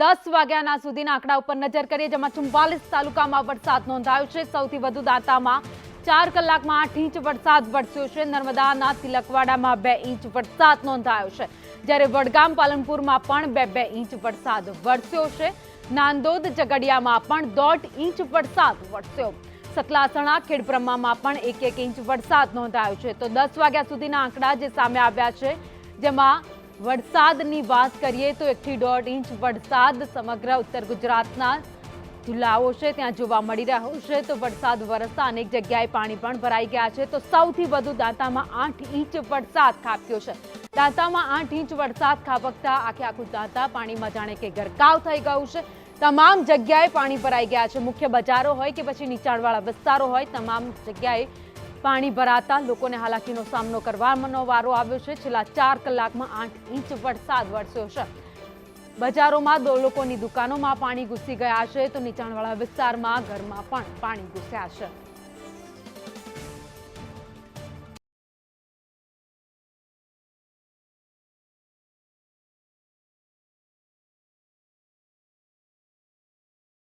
દસ વાગ્યાના સુધીના આંકડા ઉપર નજર કરીએ, જેમાં ચુમ્બાલીસ તાલુકામાં વરસાદ નોંધાયો છે. સૌથી વધુ દાંતામાં ચાર કલાકમાં આઠ ઇંચ વરસાદ વરસ્યો છે. નર્મદાના તિલકવાડામાં બે ઇંચ વરસાદ નોંધાયો છે. જ્યારે વડગામ પાલનપુરમાં પણ બે બે ઇંચ વરસાદ વરસ્યો છે. નાંદોદ ઝઘડિયામાં પણ દોઢ ઇંચ વરસાદ વરસ્યો. સતલાસણા, ખેડબ્રહ્મામાં પણ એક એક ઇંચ વરસાદ નોંધાયો છે. તો દસ વાગ્યા સુધીના આંકડા જે સામે આવ્યા છે, જેમાં વરસાદની વાત કરીએ તો એકથી દોઢ ઇંચ વરસાદ સમગ્ર ઉત્તર ગુજરાતના જિલ્લાઓ છે, ત્યાં જોવા મળી રહ્યો છે. તો વરસાદ વરસતા અનેક જગ્યાએ પાણી પણ ભરાઈ ગયા છે. તો સૌથી વધુ દાંતામાં આઠ ઇંચ વરસાદ ખાબક્યો છે. દાંતામાં આઠ ઇંચ વરસાદ ખાબકતા આખે આખું દાંતા પાણીમાં જાણે કે ગરકાવ થઈ ગયું છે. તમામ જગ્યાએ પાણી ભરાઈ ગયા છે. મુખ્ય બજારો હોય કે પછી નીચાણવાળા વિસ્તારો હોય, તમામ જગ્યાએ પાણી ભરાતા લોકોને હાલાકીનો સામનો કરવાનો વારો આવ્યો છે. છેલ્લા ચાર કલાકમાં આઠ ઇંચ વરસાદ વરસ્યો છે. બજારોમાં લોકોની દુકાનોમાં પાણી ઘૂસી ગયા છે. તો નીચાણવાળા વિસ્તારમાં ઘરમાં પણ પાણી ઘૂસ્યા છે.